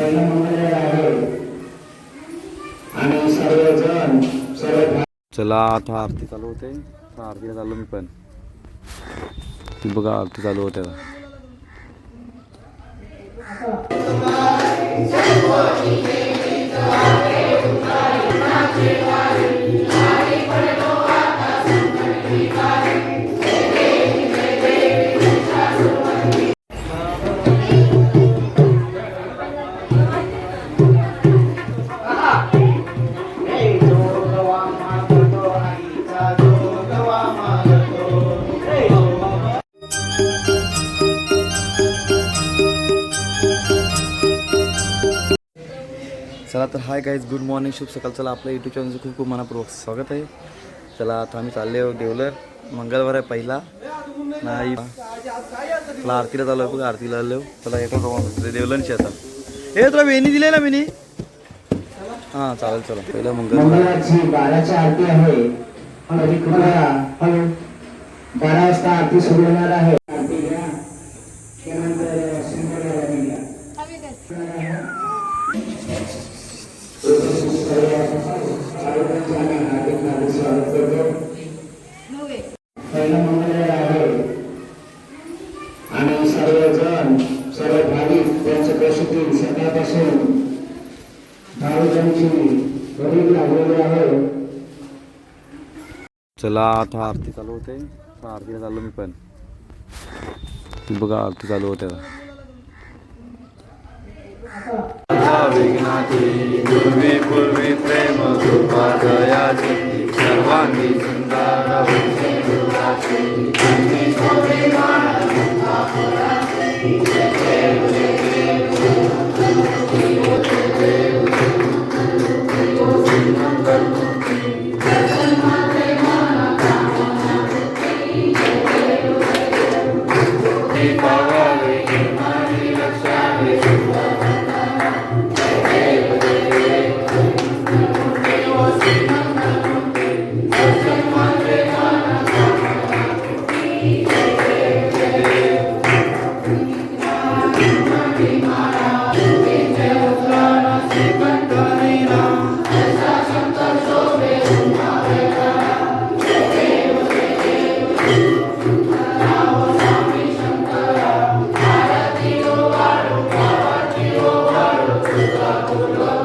पहिलं मंगळवेळ आहे आणि सर्वजण सर्व चला आता आरती चालू होते. आता आरतीला चाललो मी पण. ती बघा आरती चालू होते आता. चला तर हाय गाईज गुड मॉर्निंग शुभ सकाळ. चला आपल्या यूट्यूब चॅनलचं खूप खूप मनापूर्वक स्वागत आहे. चला आता आम्ही चालले आहोत देवलर मंगळवार आहे पहिला. नाही. चला आरतीला चालू आहे बघा आरतीला आलो. चला येतो देवलनची आता. ए तुला वेणी दिली ना वेणी हां चालेल चला. पहिला मंगळवार. मंगळाची बाराची आरती आहे. हळू कृपया हळू बारा वाजता आरती सुरू होणार आहे आरती घ्या त्यानंतर शंकराला घ्या सर्वांचं आम्ही हार्दिक हार्दिक स्वागत करतो पहिलं मंगळवेळ आहे आणि सर्वजण सर्व भाविक त्यांच्या प्रसूती सकाळपासून भाविकांची भरीक लागलेली आहे चला आता आरती चालू होते. आरतीला चाललो मी पण. बघा आरती चालू होते पूर्वी पूर्वी प्रेम सर्वांगी Lord.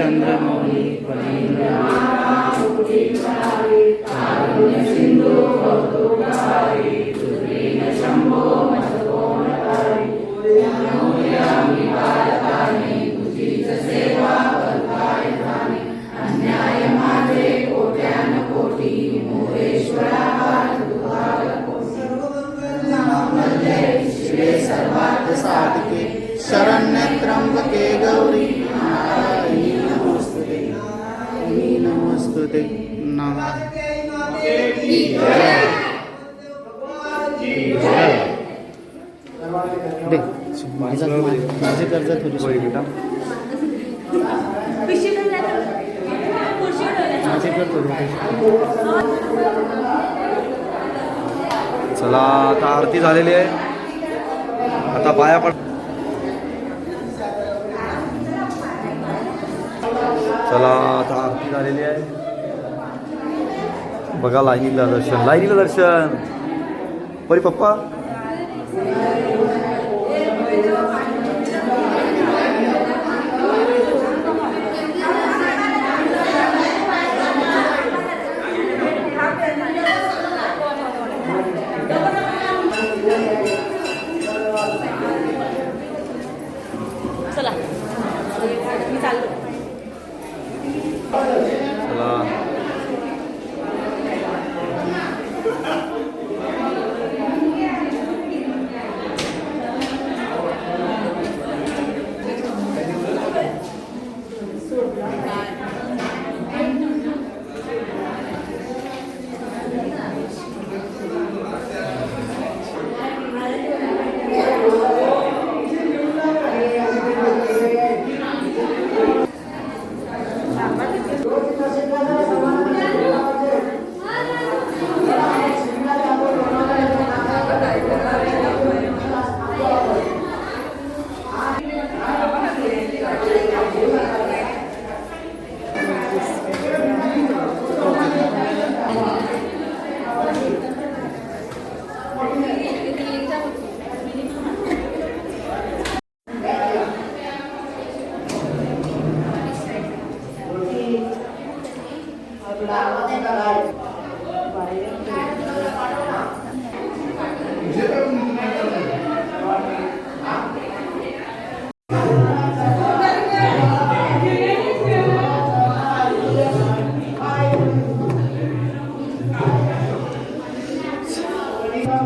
चंद्रमौली नमोस्तुते दे माझा माझे कर्ज थोडी बेटा. माझे कर थोडी चला आता आरती झालेली आहे. आता पाया पड चला आता आरती झालेली आहे. बघा लाईनीला दर्शन. लाईनीला दर्शन. परी पप्पा चला मी चाललो चला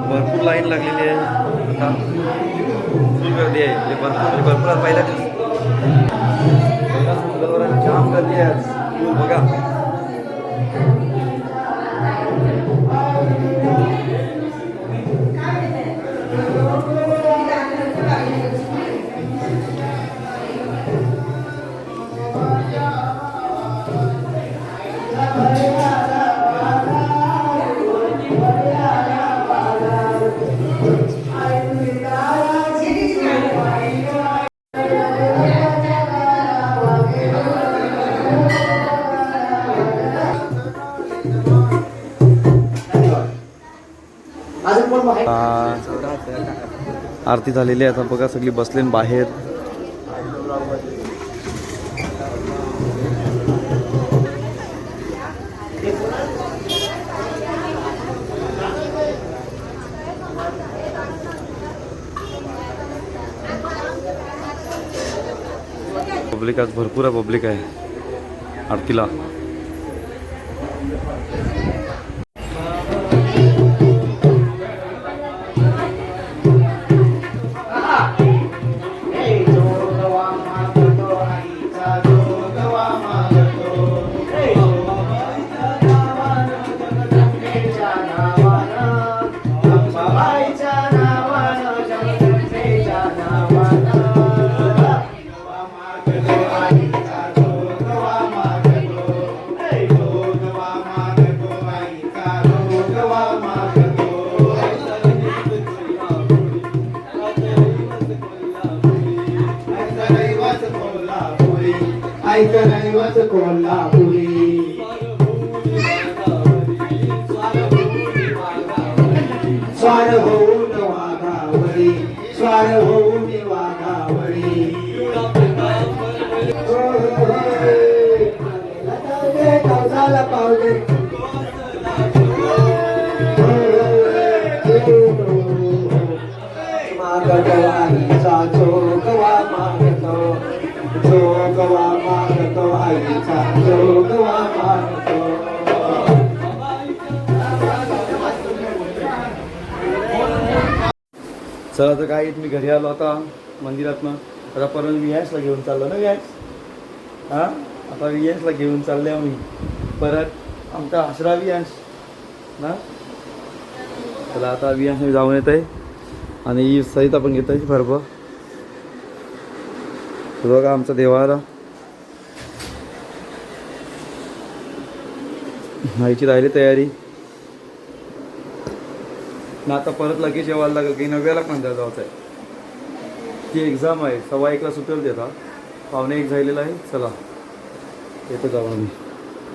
भरपूर लाईन लागलेली आहे. आता फुल गर्दी आहे. भरपूर भरपूर पहिला दिवस. आरती झालेली आहे. आता बघा सगळी बसले बाहेर. पब्लिक आज भरपूर आहे पब्लिक आहे. आरतीला. ऐकन ऐवत कोल्हापुरी स्वार होऊन वाघावरी स्वार होऊन चला तर काय मी घरी आलो आता मंदिरातनं. आता परत विहासला घेऊन चाललो ना विहास हां? आता विहासला घेऊन चालले आम्ही. परत आमचा आसरा विहास ना चला आता विहास जाऊन येत आहे आणि सहित आपण घेत आहे फरब बघा आमचा देवाला आईची राहिली तयारी. ना आता परत लगेच जेवायला लागेल की नव्याला पंधरा जायचं आहे. ती एक्झाम आहे सव्वा एकला सुटेल देता पावणे एक झालेला आहे चला. येतो जाऊ आम्ही.